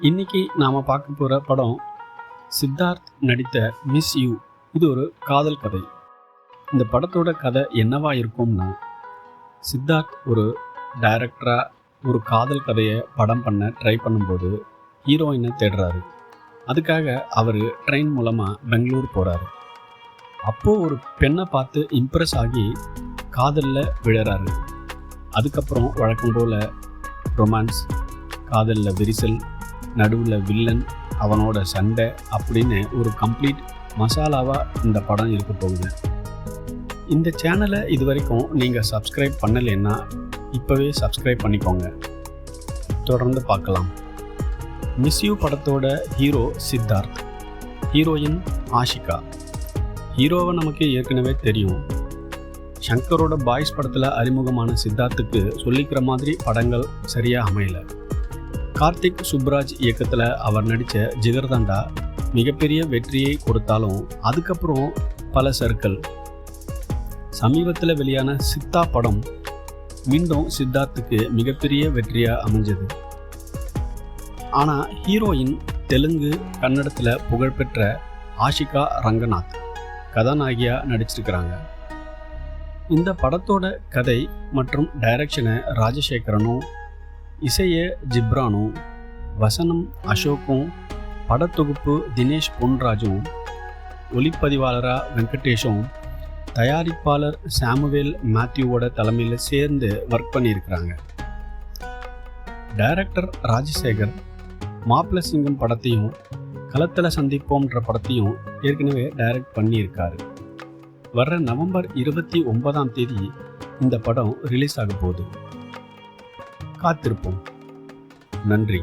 இன்னைக்கு நாம் பார்க்க போகிற படம் சித்தார்த் நடித்த மிஸ் யூ இது ஒரு காதல் கதை. இந்த படத்தோட கதை என்னவா இருக்கும்னா சித்தார்த் ஒரு டைரக்டராக ஒரு காதல் கதையை படம் பண்ண ட்ரை பண்ணும்போது ஹீரோயினை தேடுறாரு. அதுக்காக அவர் ட்ரெயின் மூலமாக பெங்களூர் போகிறாரு அப்போது ஒரு பெண்ணை பார்த்து இம்ப்ரெஸ் ஆகி காதலில் விழறாரு. அதுக்கப்புறம் வழக்கம் போல் ரொமான்ஸ் காதலில் விரிசல் நடுவில் வில்லன் அவனோட சண்டை அப்படின்னு ஒரு கம்ப்ளீட் மசாலாவாக இந்த படம் இருக்க போகுது. இந்த சேனலை இது வரைக்கும் நீங்கள் சப்ஸ்கிரைப் பண்ணலைன்னா இப்போவே சப்ஸ்கிரைப் பண்ணிக்கோங்க. தொடர்ந்து பார்க்கலாம். மிஸ் யூ படத்தோட ஹீரோ சித்தார்த். ஹீரோயின் ஆஷிகா. ஹீரோவை நமக்கு ஏற்கனவே தெரியும். சங்கரோட பாய்ஸ் படத்தில் அறிமுகமான சித்தார்த்துக்கு சொல்லிக்கிற மாதிரி படங்கள் சரியாக அமையலை. கார்த்திக் சுப்ராஜ் இயக்கத்தில் அவர் நடித்த ஜிகர்தண்டா மிகப்பெரிய வெற்றியை கொடுத்தாலும் அதுக்கப்புறம் பல சர்க்கிள். சமீபத்தில் வெளியான சித்தா படம் மீண்டும் சித்தார்த்துக்கு மிகப்பெரிய வெற்றியாக அமைஞ்சது. ஆனால் ஹீரோயின் தெலுங்கு கன்னடத்தில் புகழ்பெற்ற ஆஷிகா ரங்கநாத் கதாநாயகியாக நடிச்சிருக்கிறாங்க. இந்த படத்தோட கதை மற்றும் டைரக்ஷனை ராஜசேகரனும் இசையை ஜிப்ரானும் வசனம் அசோக்கும் படத்தொகுப்பு தினேஷ் பொன்ராஜும் ஒளிப்பதிவாளராக வெங்கடேஷும் தயாரிப்பாளர் சாமுவேல் மேத்யூவோட தலைமையில் சேர்ந்து ஒர்க் பண்ணியிருக்கிறாங்க. டைரக்டர் ராஜசேகர் மாப்பிள சிங்கம் படத்தையும் களத்தில் சந்திப்போம்ன்ற படத்தையும் ஏற்கனவே டைரக்ட் பண்ணியிருக்காரு. வர்ற நவம்பர் இருபத்தி ஒன்பதாம் தேதி இந்த படம் ரிலீஸ் ஆக போகுது. காத்திருப்போம். நன்றி.